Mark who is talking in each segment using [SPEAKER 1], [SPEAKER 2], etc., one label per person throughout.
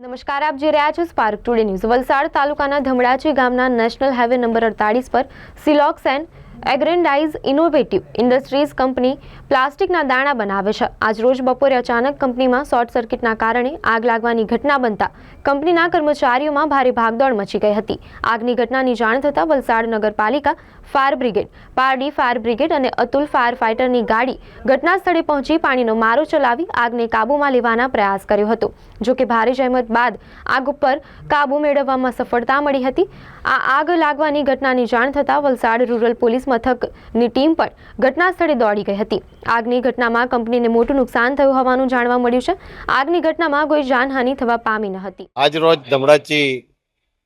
[SPEAKER 1] નમસ્કાર, આપ જોઈ રહ્યા છો સ્પાર્ક ટુડે ન્યૂઝ વલસાડ તાલુકાના ધમડાચી ગામના નેશનલ હાઈવે નંબર અડતાળીસ પર Silox and Aggrandize innovative industries company પ્લાસ્ટિકના દાણા બનાવે છે. આજરોજ બપોરે અચાનક કંપનીમાં શોર્ટ સર્કિટના કારણે આગ લાગવાની ઘટના બનતા કંપનીના કર્મચારીઓમાં ભારે ભાગદોડ મચી ગઈ હતી. આગની ઘટનાની જાણ થતાં વલસાડ નગરપાલિકા fire brigade, Pardi fire brigade અને અતુલ ફાયર ફાઇટરની ગાડી ઘટના સ્થળે પહોંચી પાણીનો મારો ચલાવી આગને કાબૂમાં લેવાના પ્રયાસ કર્યો હતો. જો કે ભારે જહેમત બાદ આગ ઉપર કાબૂ મેળવવામાં સફળતા મળી હતી. આ આગ લાગવાની ઘટનાની જાણ થતાં વલસાડ રૂરલ પોલીસ મથકની ટીમ પણ ઘટના સ્થળે દોડી ગઈ હતી. આગની ઘટનામાં કંપનીને મોટું નુકસાન થયું હોવાનું જાણવા મળ્યું છે. આગની ઘટનામાં કોઈ જાનહાનિ થવા પામી ન હતી.
[SPEAKER 2] આજ રોજ ધમડાચી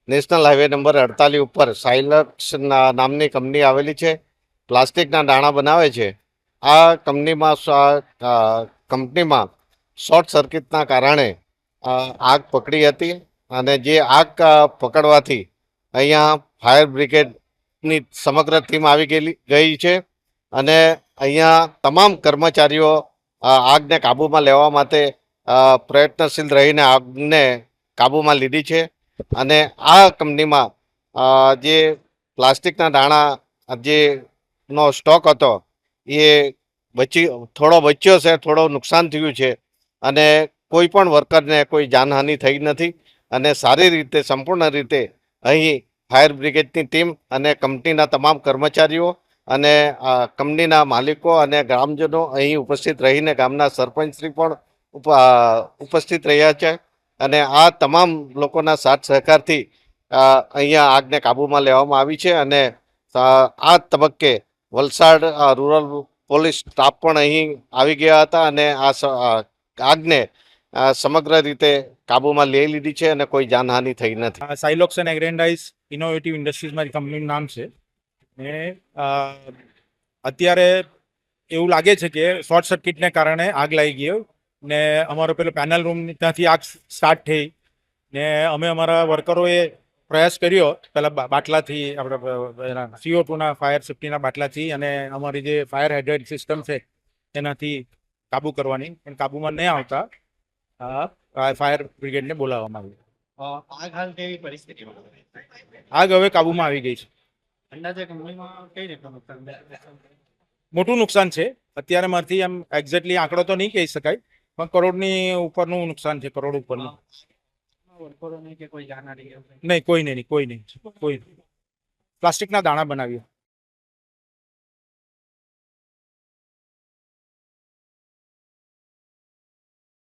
[SPEAKER 2] નેશનલ હાઈવે નંબર અડતાલીસ ઉપર સાયલક્સ નામની કંપની આવેલી છે. પ્લાસ્ટિકના દાણા બનાવે છે. આ કંપનીમાં કંપનીમાં શોર્ટ સર્કિટના કારણે આગ પકડી હતી અને જે આગ પકડવાથી અહીંયા ફાયર બ્રિગેડની સમગ્ર ટીમ આવી ગયેલી, ગઈ છે. અને અહીંયા તમામ કર્મચારીઓ આગને કાબૂમાં લેવા માટે પ્રયત્નશીલ રહીને આગને કાબૂમાં લીધી છે. અને આ કંપનીમાં જે પ્લાસ્ટિકના દાણા, જે નો સ્ટોક હતો, એ બચી, થોડો બચ્યો છે, થોડો નુકસાન થયું છે. અને કોઈ પણ વર્કરને કોઈ જાનહાનિ થઈ નથી. અને સારી રીતે, સંપૂર્ણ રીતે અહીં ફાયર બ્રિગેડની ટીમ અને કંપનીના તમામ કર્મચારીઓ અને કંપનીના માલિકો અને ગ્રામજનો અહીં ઉપસ્થિત રહીને ગામના સરપંચશ્રી પણ ઉપ- ઉપસ્થિત રહ્યા છે અને આ તમામ લોકોના સાથ સહકારથી અહીંયા આગને કાબૂમાં લેવામાં આવી છે અને આ તબક્કે વલસાડ રૂરલ પોલીસ સ્ટાફ પણ અહીં આવી ગયા હતા અને આ આગને સમગ્ર રીતે કાબૂમાં લઈ લીધી છે અને કોઈ જાનહાનિ થઈ નથી.
[SPEAKER 3] Silox and Aggrandize innovative industries મારી કંપનીનું નામ છે. ને અત્યારે એવું લાગે છે કે શોર્ટ સર્કિટને કારણે આગ લાગી ગયો ને અમારો પેલો પેનલ રૂમ ત્યાંથી આગ સ્ટાર્ટ થઈ. ને અમે અમારા વર્કરોએ પ્રયાસ કર્યો પહેલાં બાટલાથી, આપણે સીઓ ટુના ફાયર સેફ્ટીના બાટલાથી અને અમારી જે ફાયર હાઇડ્રેટ સિસ્ટમ છે, એનાથી કાબુ કરવાની. પણ કાબુમાં નહીં આવતા. ફાયર બ્રિગેડને બોલાવવામાં આવ્યું.
[SPEAKER 4] આગ હાલ કેવી પરિસ્થિતિમાં
[SPEAKER 3] આગ હવે કાબુમાં આવી ગઈ છે.
[SPEAKER 4] અંદાજે કંપનીમાં કઈ રીતનું નુકસાન
[SPEAKER 3] મોટું નુકસાન છે. અત્યારે મારથી એમ એક્ઝેક્ટલી આંકડો તો નહીં કહી શકાય પણ કરોડની ઉપરનું નુકસાન છે કરોડ ઉપરનું? નહીં કોઈ નહીં કોઈ? નહીં કોઈ. પ્લાસ્ટિકના દાણા બનાવ્યા